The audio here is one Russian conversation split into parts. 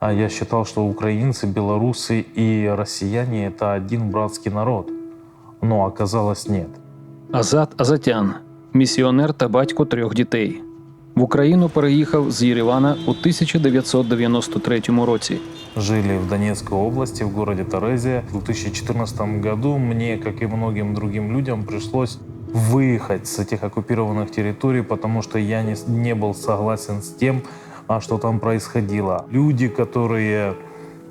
А я считал, что украинцы, белорусы и россияне — это один братский народ. Но оказалось нет. Азат Азатян, місіонер та батько трьох дітей. В Україну переїхав з Єревана у 1993 році. Жили в Донецкой области, в городе Торезия. В 2014 году мне, как и многим другим людям, пришлось выехать с этих оккупированных территорий, потому что я не, не был согласен с тем, а, что там происходило. Люди, которые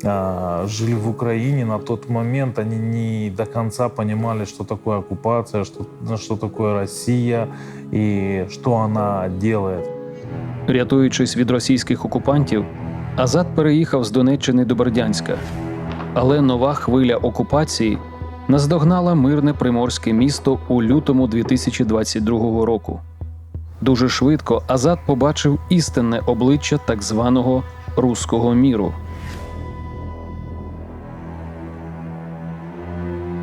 а, жили в Украине на тот момент, они не до конца понимали, что такое оккупация, что, что такое Россия и что она делает. Рятуючись від російських окупантів, Азат переїхав з Донеччини до Бердянська. Але нова хвиля окупації наздогнала мирне приморське місто у лютому 2022 року. Дуже швидко Азат побачив істинне обличчя так званого руського міру.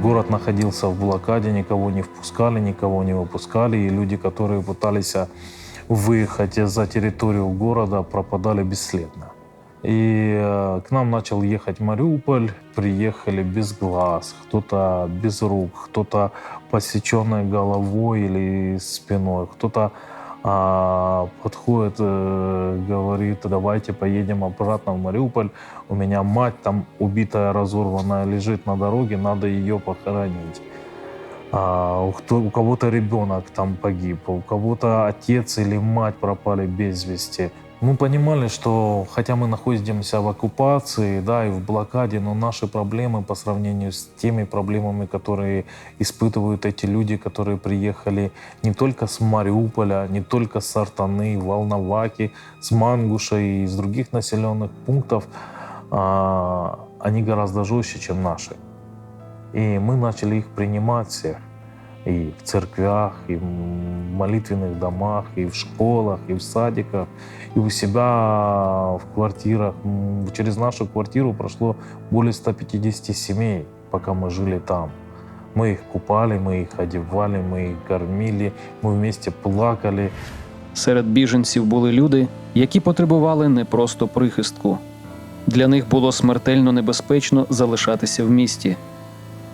Город находился в блокаде, никого не впускали, никого не выпускали, и люди, которые пытались а, выехать за территорию города, пропадали бесследно. И э, к нам начал ехать Мариуполь, приехали без глаз, кто-то без рук, кто-то посеченной головой или спиной, кто-то А, подходит, э, говорит, давайте поедем обратно в Мариуполь, у меня мать там убитая, разорванная, лежит на дороге, надо ее похоронить. А, у, кого-то ребенок там погиб, у кого-то отец или мать пропали без вести. Мы понимали, что хотя мы находимся в оккупации, да, и в блокаде, но наши проблемы по сравнению с теми проблемами, которые испытывают эти люди, которые приехали не только с Мариуполя, не только с Артаны, Волноваки, с Мангуша и из других населенных пунктов, а, они гораздо жестче, чем наши. И мы начали их принимать всех. И в церквях, и в молитвенных домах, и в школах, и в садиках, и у себя в квартирах. М, Через нашу квартиру прошло более 150 семей, пока мы жили там. Мы их купали, мы их одевали, мы их кормили, мы вместе плакали. Серед біженців були люди, які потребували не просто прихистку. Для них було смертельно небезпечно залишатися в місті.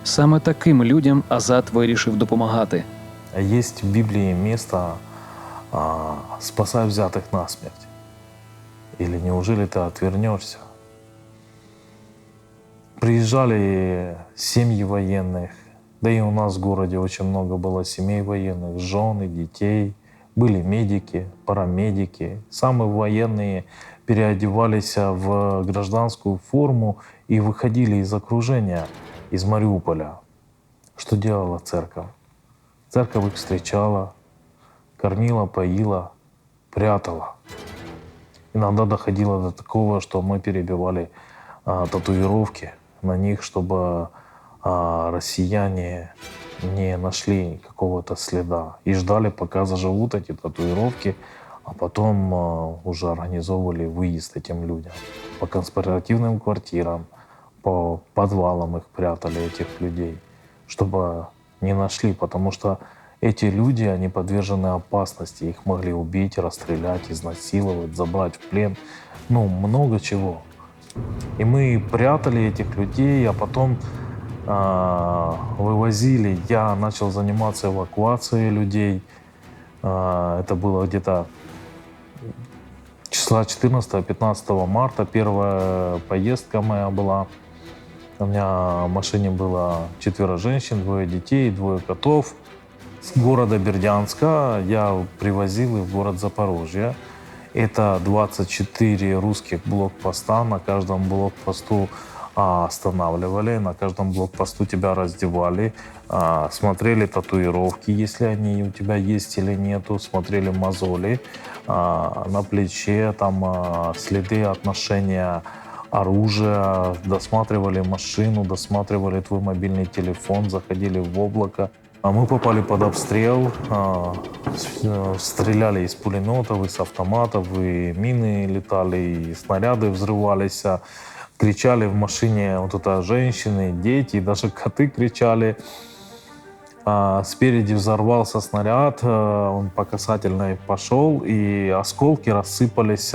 Саме таким людям Азат вирішив допомагати. Есть в Библии место а, «спасай взятых насмерть». Или неужели ты отвернешься? Приезжали семьи военных, да и у нас в городе очень много было семей военных, жен и детей. Были медики, парамедики. Самые военные переодевались в гражданскую форму и выходили из окружения, из Мариуполя. Что делала церковь? Церковь их встречала, кормила, поила, прятала. Иногда доходило до такого, что мы перебивали а, татуировки на них, чтобы а, россияне не нашли какого-то следа и ждали, пока заживут эти татуировки, а потом а, уже организовывали выезд этим людям по конспиративным квартирам, по подвалам их прятали этих людей, чтобы не нашли, потому что эти люди, они подвержены опасности, их могли убить, расстрелять, изнасиловать, забрать в плен, ну, много чего. И мы прятали этих людей, а потом а, вывозили. Я начал заниматься эвакуацией людей. А, это было где-то числа 14-15 марта. Первая поездка моя была. У меня в машине было четверо женщин, двое детей, двое котов. С города Бердянска я привозил их в город Запорожье. Это 24 русских блокпоста. На каждом блокпосту а, останавливали, на каждом блокпосту тебя раздевали, а, смотрели татуировки, если они у тебя есть или нету, смотрели мозоли а, на плече, там следы отношения оружия, досматривали машину, досматривали твой мобильный телефон, заходили в облако. А мы попали под обстрел, а, э, стреляли из пулеметов, из автоматов, и мины летали, и снаряды взрывались. а, Кричали в машине вот это женщины, дети, даже коты кричали. А, Спереди взорвался снаряд, э, он по касательной пошел, и осколки рассыпались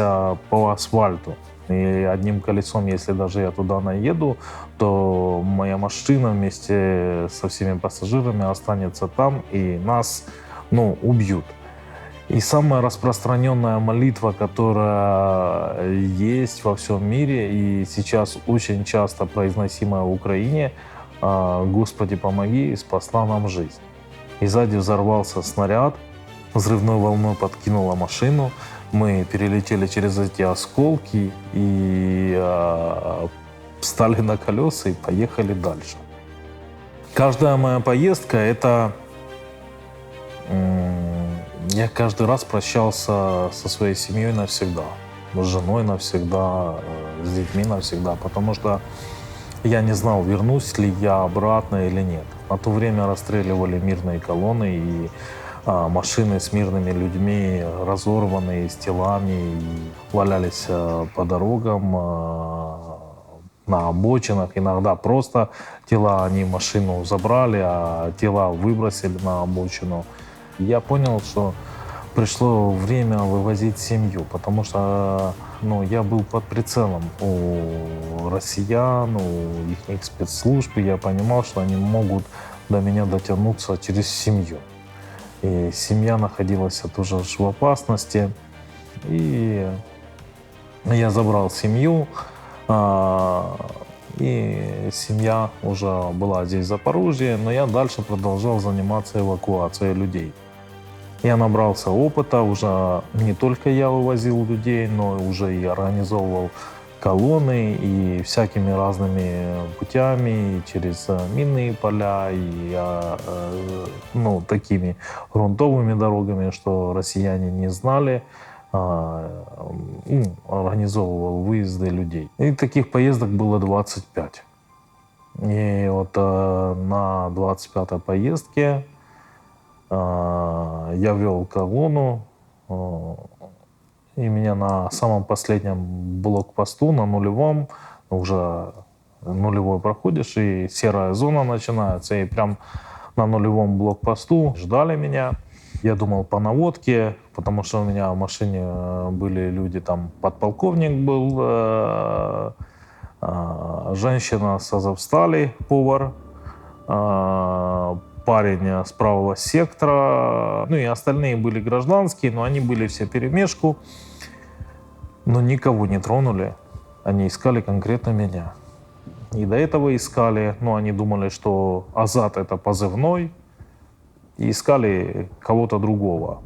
по асфальту. И одним колесом, если даже я туда наеду, то моя машина вместе со всеми пассажирами останется там, и нас, ну, убьют. И самая распространенная молитва, которая есть во всем мире и сейчас очень часто произносимая в Украине, а, «Господи, помоги, спасла нам жизнь». И сзади взорвался снаряд, взрывной волной подкинула машину, мы перелетели через эти осколки и э, встали на колеса и поехали дальше. Каждая моя поездка это я каждый раз прощался со своей семьей навсегда, с женой навсегда, э, с детьми навсегда, потому что я не знал, вернусь ли я обратно или нет. На то время расстреливали мирные колонны и машины с мирными людьми, разорванные, с телами, валялись а, по дорогам, а, на обочинах. Иногда просто тела, они машину забрали, а тела выбросили на обочину. Я понял, что пришло время вывозить семью, потому что ну, я был под прицелом у россиян, у их спецслужб, и я понимал, что они могут до меня дотянуться через семью. И семья находилась тоже в опасности. И я забрал семью, а, и семья уже была здесь в Запорожье, но я дальше продолжал заниматься эвакуацией людей. Я набрался опыта, уже не только я вывозил людей, но уже и организовывал колонны и всякими разными путями, и через э, минные поля, и э, ну, такими грунтовыми дорогами, что россияне не знали, а, организовывал выезды людей. И таких поездок было 25. И вот э, на 25-й поездке я вел колонну, и меня на самом последнем блокпосту, на нулевом, уже нулевой проходишь, и серая зона начинается, и прям на нулевом блокпосту ждали меня. Я думал по наводке, потому что у меня в машине э, были люди, там подполковник был, э, э, женщина с Азовстали, повар, парень с правого сектора, ну и остальные были гражданские, но они были все перемешку но никого не тронули. Они искали конкретно меня. И до этого искали, но они думали, что Азат это позывной, и искали кого-то другого.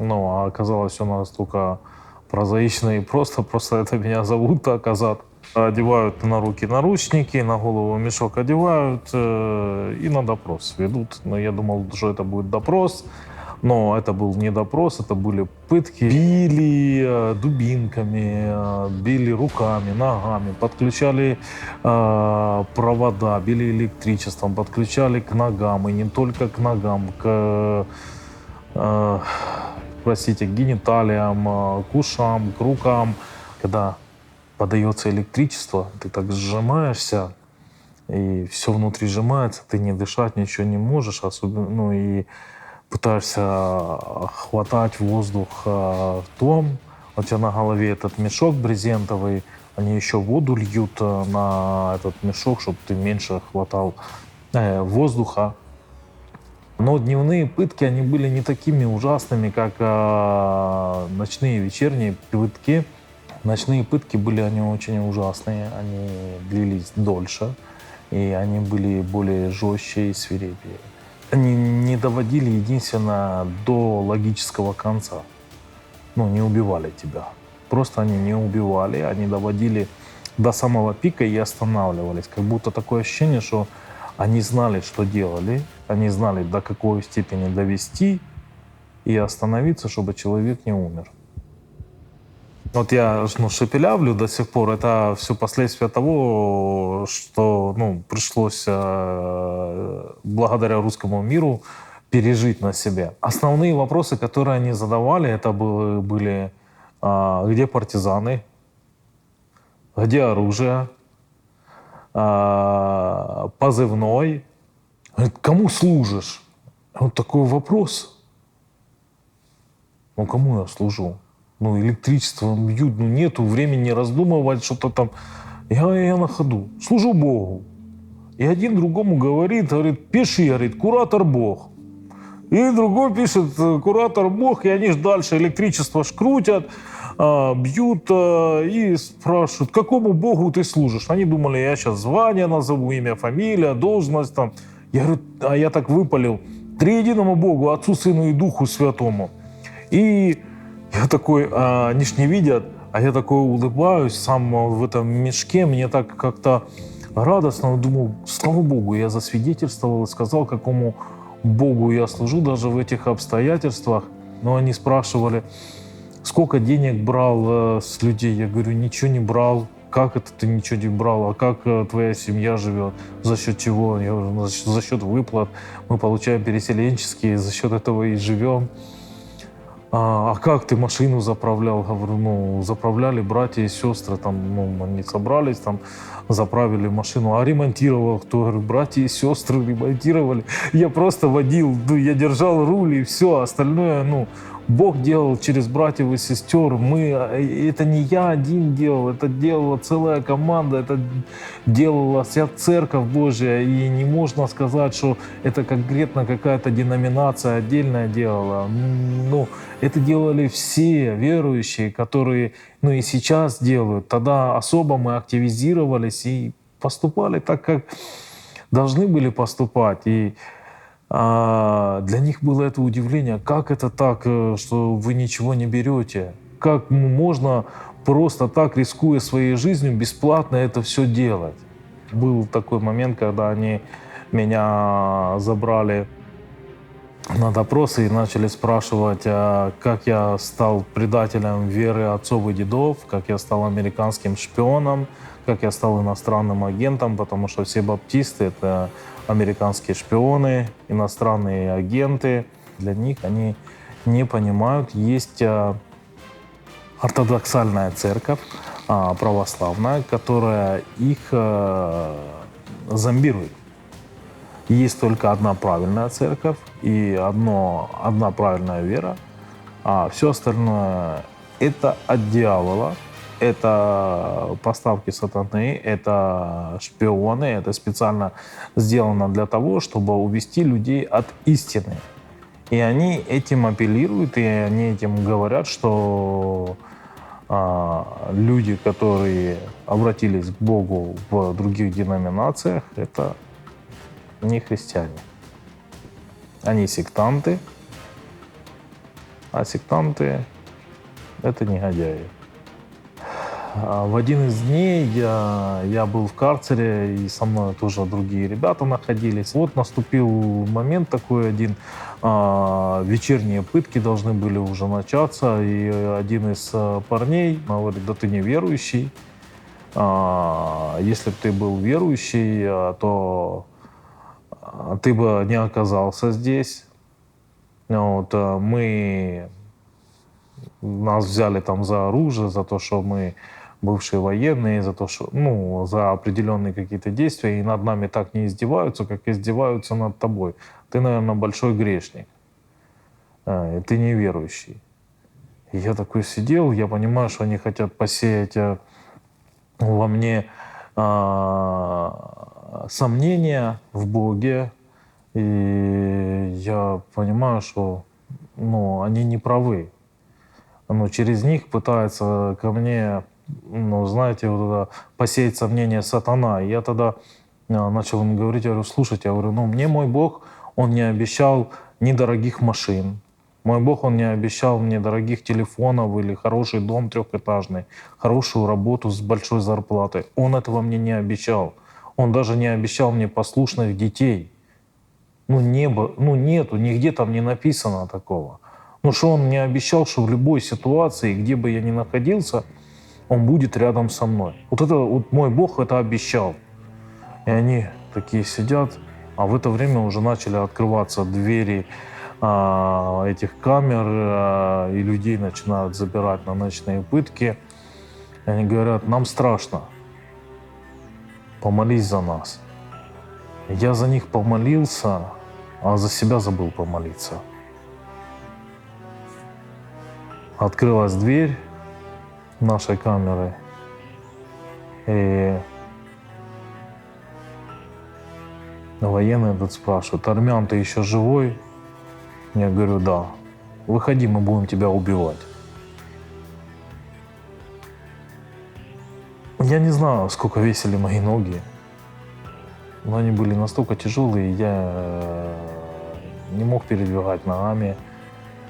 Ну, а оказалось у нас только прозаично и просто, просто это меня зовут так, Азат. Одевают на руки наручники, на голову мешок одевают э, и на допрос ведут. Но я думал, что это будет допрос, но это был не допрос, это были пытки. Били э, дубинками, э, били руками, ногами, подключали э, провода, били электричеством, подключали к ногам, и не только к ногам, к, э, простите, к гениталиям, э, к ушам, к рукам. Когда подается электричество, ты так сжимаешься, и все внутри сжимается, ты не дышать ничего не можешь, особенно, ну и пытаешься хватать воздух э, том, у тебя на голове этот мешок брезентовый, они еще воду льют э, на этот мешок, чтобы ты меньше хватал э, воздуха. Но дневные пытки, они были не такими ужасными, как э, ночные вечерние пытки. Ночные пытки были они очень ужасные, они длились дольше, и они были более жестче и свирепее они не доводили единственно до логического конца. Ну, не убивали тебя. Просто они не убивали, они доводили до самого пика и останавливались. Как будто такое ощущение, что они знали, что делали, они знали, до какой степени довести и остановиться, чтобы человек не умер. Вот я ну, шепелявлю до сих пор. Это все последствия того, что ну, пришлось э, благодаря русскому миру пережить на себе. Основные вопросы, которые они задавали, это были, были э, где партизаны, где оружие, э, позывной, кому служишь? Вот такой вопрос. Ну, кому я служу? Ну, электричество бьют, ну, нету времени раздумывать, что-то там. Я, я на ходу, служу Богу. И один другому говорит, говорит, пиши, говорит, куратор Бог. И другой пишет, э, куратор Бог, и они ж дальше электричество шкрутят, а, бьют а, и спрашивают, какому Богу ты служишь? Они думали, я сейчас звание назову, имя, фамилия, должность там. Я говорю, а я так выпалил, триединому Богу, Отцу, Сыну и Духу Святому. И я такой, а, они ж не видят, а я такой улыбаюсь сам в этом мешке, мне так как-то радостно, думал, слава Богу, я засвидетельствовал и сказал, какому Богу я служу даже в этих обстоятельствах. Но они спрашивали, сколько денег брал э, с людей. Я говорю, ничего не брал. Как это ты ничего не брал? А как э, твоя семья живет? За счет чего? Я говорю, «Ну, за счет- за счет выплат. Мы получаем переселенческие, за счет этого и живем. А, а как ты машину заправлял? Говорю, ну, заправляли братья и сестры, там, ну, они собрались, там, заправили машину, а ремонтировал кто? Говорю, братья и сестры ремонтировали. Я просто водил, ну, я держал руль и все, остальное, ну, Бог делал через братьев и сестер. Мы, э, это не я один делал, это делала целая команда, это делала вся церковь Божья. И не можно сказать, что это конкретно какая-то деноминация отдельная делала. Ну, это делали все верующие, которые, ну и сейчас делают. Тогда особо мы активизировались и поступали так, как должны были поступать. И для них было это удивление, как это так, э, что вы ничего не берете? Как можно просто так, рискуя своей жизнью, бесплатно это все делать? Был такой момент, когда они меня забрали на допросы и начали спрашивать, а как я стал предателем веры отцов и дедов, как я стал американским шпионом, как я стал иностранным агентом, потому что все баптисты — это американские шпионы, иностранные агенты. Для них они не понимают, есть а, ортодоксальная церковь, а, православная, которая их а, зомбирует. Есть только одна правильная церковь и одно, одна правильная вера, а все остальное это от дьявола, это поставки сатаны, это шпионы, это специально сделано для того, чтобы увести людей от истины. И они этим апеллируют, и они этим говорят, что а, люди, которые обратились к Богу в других деноминациях, это не христиане. Они сектанты, а сектанты — это негодяи. А В один из дней я, я был в карцере, и со мной тоже другие ребята находились. Вот наступил момент такой один, а, вечерние пытки должны были уже начаться, и один из а, парней говорит, да ты не верующий, А, если бы ты был верующий, а, то а, ты бы не оказался здесь. Вот, мы нас взяли там за оружие, за то, что мы бывшие военные, за то, что, ну, за определенные какие-то действия, и над нами так не издеваются, как издеваются над тобой. Ты, наверное, большой грешник, э, и ты неверующий. И я такой сидел, я понимаю, что они хотят посеять э, во мне а, сомнения в Боге, и я понимаю, что ну, они не правы. Ну, через них пытается ко мне, ну, знаете, вот это, посеять сомнения сатана. И я тогда а, начал им говорить, я говорю, слушайте, я говорю, ну, мне мой Бог, Он не обещал ни дорогих машин, мой Бог, Он не обещал мне дорогих телефонов или хороший дом трехэтажный, хорошую работу с большой зарплатой. Он этого мне не обещал. Он даже не обещал мне послушных детей. Ну, небо, ну, нету, нигде там не написано такого. Ну, что он мне обещал, что в любой ситуации, где бы я ни находился, он будет рядом со мной. Вот это вот мой Бог это обещал. И они такие сидят, а в это время уже начали открываться двери а, этих камер, а, и людей начинают забирать на ночные пытки. И они говорят, нам страшно, помолись за нас. Я за них помолился, а за себя забыл помолиться. Открылась дверь нашей камеры. И военный этот спрашивает, Армян, ты еще живой? Я говорю, да. Выходи, мы будем тебя убивать. Я не знаю, сколько весили мои ноги, но они были настолько тяжелые, я э, не мог передвигать ногами.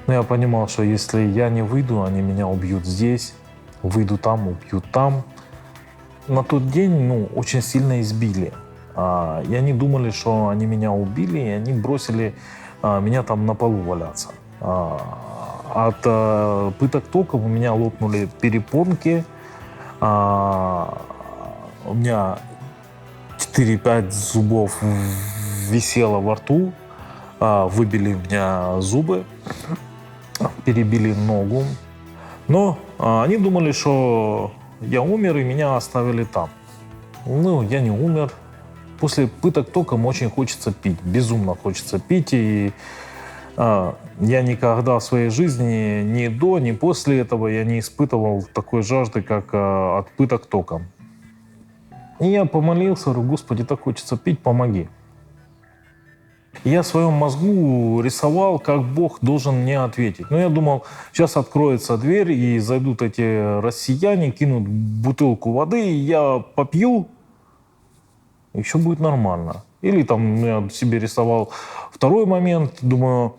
Но я понимал, что если я не выйду, они меня убьют здесь, выйду там, убьют там. На тот день ну, очень сильно избили. А, и они думали, что они меня убили, и они бросили а, меня там на полу валяться. А, от а, пыток током у меня лопнули перепонки, а, у меня 4-5 зубов висело во рту, а, выбили у меня зубы, перебили ногу. Но они думали, что я умер, и меня оставили там. Ну, я не умер. После пыток током очень хочется пить, безумно хочется пить. И а, я никогда в своей жизни, ни до, ни после этого, я не испытывал такой жажды, как а, от пыток током. И я помолился, говорю, Господи, так хочется пить, помоги. Я в своем мозгу рисовал, как Бог должен мне ответить. Но я думал, сейчас откроется дверь, и зайдут эти россияне, кинут бутылку воды, и я попью, и все будет нормально. Или там я себе рисовал второй момент, думаю,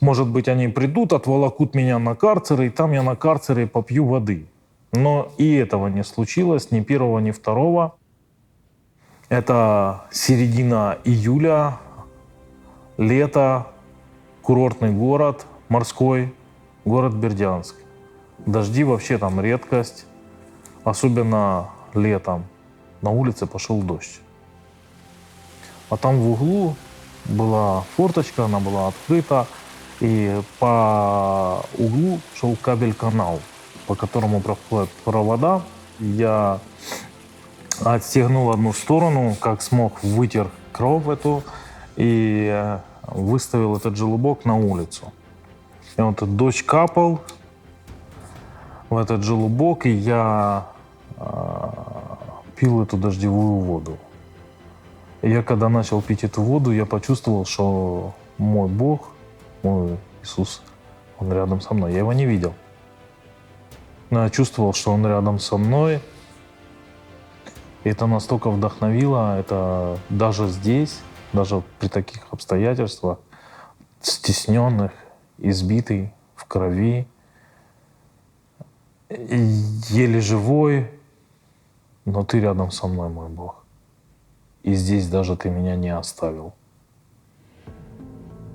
может быть, они придут, отволокут меня на карцер, и там я на карцере попью воды. Но и этого не случилось, ни первого, ни второго. Это середина июля, лето, курортный город, морской, город Бердянск. Дожди вообще там редкость, особенно летом. На улице пошел дождь. А там в углу была форточка, она была открыта, и по углу шел кабель-канал, по которому проходят провода. Я отстегнул одну сторону, как смог, вытер кровь эту и э, выставил этот желобок на улицу. И вот дождь капал в этот желобок, и я э, пил эту дождевую воду. И я когда начал пить эту воду, я почувствовал, что мой Бог, мой Иисус, Он рядом со мной. Я его не видел. Но я чувствовал, что Он рядом со мной. И это настолько вдохновило, это даже здесь, даже при таких обстоятельствах, стесненных, избитый, в крови, еле живой, но ты рядом со мной, мой Бог. И здесь даже ты меня не оставил.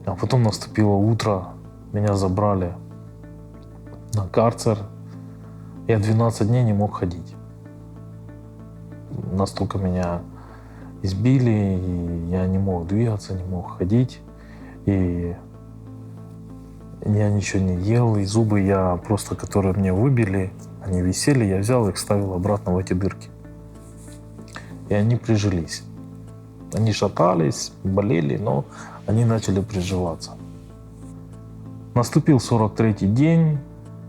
А потом наступило утро, меня забрали на карцер. Я 12 дней не мог ходить. Настолько меня избили, и я не мог двигаться, не мог ходить. И я ничего не ел, и зубы я просто, которые мне выбили, они висели, я взял их, ставил обратно в эти дырки. И они прижились. Они шатались, болели, но они начали приживаться. Наступил 43-й день,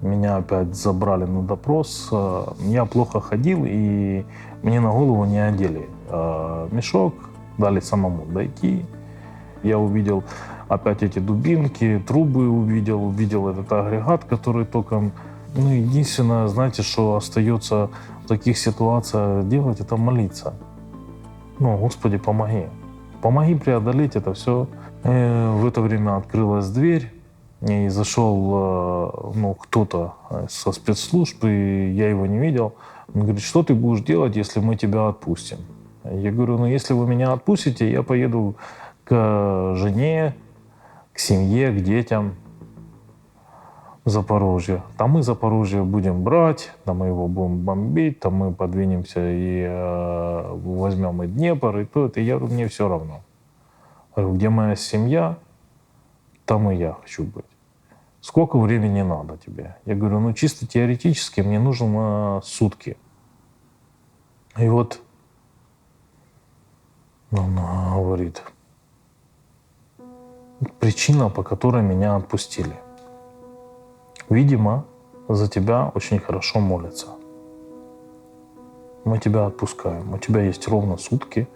меня опять забрали на допрос. Э, Я плохо ходил, и мне на голову не одели мешок, дали самому дойти. Я увидел опять эти дубинки, трубы увидел, увидел этот агрегат, который током... Ну, единственное, знаете, что остается в таких ситуациях делать, это молиться. Ну, Господи, помоги. Помоги преодолеть это все. Э, В это время открылась дверь, и зашел э, ну, кто-то со спецслужб, и я его не видел. Он говорит, что ты будешь делать, если мы тебя отпустим? Я говорю, ну если вы меня отпустите, я поеду к жене, к семье, к детям в Запорожье. Там мы Запорожье будем брать, там мы его будем бомбить, там мы подвинемся и э, возьмем и Днепр, и то, это. Я говорю, мне все равно. Говорю, где моя семья, там и я хочу быть. Сколько времени надо тебе? Я говорю, ну чисто теоретически мне нужно сутки. И вот он говорит, причина, по которой меня отпустили. Видимо, за тебя очень хорошо молятся. Мы тебя отпускаем. У тебя есть ровно сутки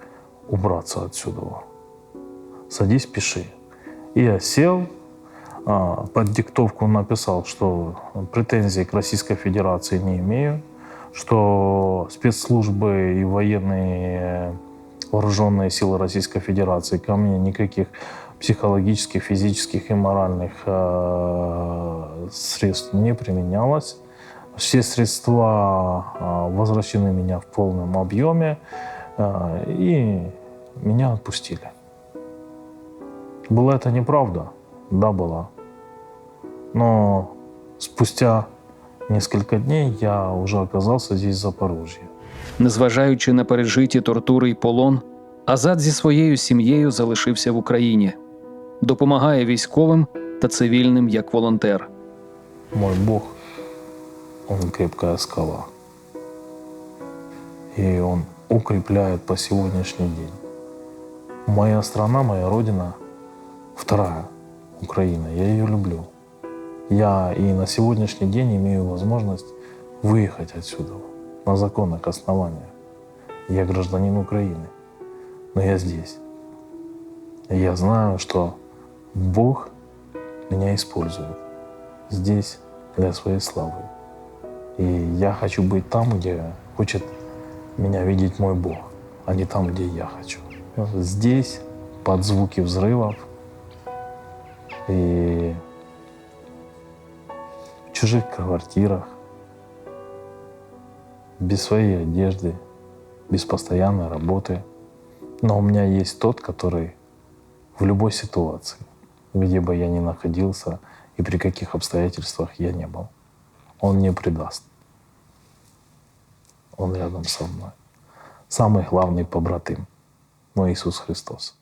убраться отсюда. Садись, пиши. И я сел, а, под диктовку написал, что претензий к Российской Федерации не имею, что спецслужбы и военные вооруженные силы Российской Федерации ко мне никаких психологических, физических и моральных э, средств не применялось. Все средства э, возвращены меня в полном объеме, э, и меня отпустили. Была это неправда? Да, была. Но спустя несколько дней я уже оказался здесь, в Запорожье. Незважаючи на пережиті тортури й полон, Азат зі своєю сім'єю залишився в Україні, допомагає військовим та цивільним як волонтер. Мой Бог, Он крепкая скала. И Он укрепляет по сегодняшний день. Моя страна, моя родина, вторая Украина, я ее люблю. Я и на сегодняшний день имею возможность выехать отсюда на законных основаниях. Я гражданин Украины, но я здесь. И я знаю, что Бог меня использует здесь для своей славы. И я хочу быть там, где хочет меня видеть мой Бог, а не там, где я хочу. Здесь, под звуки взрывов и в чужих квартирах, без своей одежды, без постоянной работы. Но у меня есть тот, который в любой ситуации, где бы я ни находился и при каких обстоятельствах я не был, он не предаст. Он рядом со мной. Самый главный побратим, мой Иисус Христос.